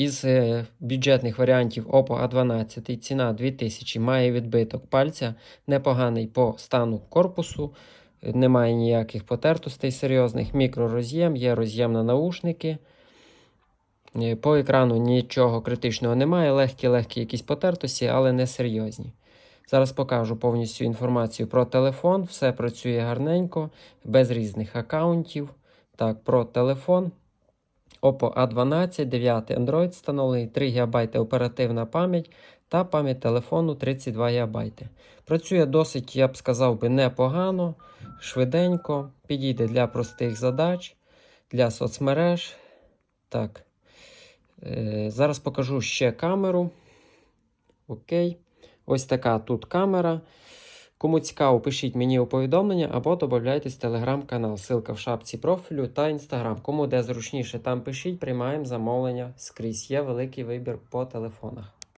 Із е, бюджетних варіантів Oppo A12 ціна 2000 має відбиток пальця, непоганий по стану корпусу, е, немає ніяких потертостей серйозних, мікророз'єм, є роз'єм на наушники. Е, По екрану нічого критичного немає, легкі-легкі якісь потертості, але не серйозні. Зараз покажу повністю інформацію про телефон. Все працює гарненько, без різних аккаунтів. Так, про телефон. Oppo A12, 9 Android встановлений, 3 ГБ оперативна пам'ять та пам'ять телефону 32 ГБ. Працює досить, я б сказав би, непогано, швиденько, підійде для простих задач, для соцмереж. Так. Е, зараз покажу ще камеру. Окей. Ось така тут камера. Кому цікаво, пишіть мені у повідомлення або додайтесь в телеграм-канал. Ссылка в шапці профілю та інстаграм. Кому де зручніше, там пишіть, приймаємо замовлення скрізь. Є великий вибір по телефонах.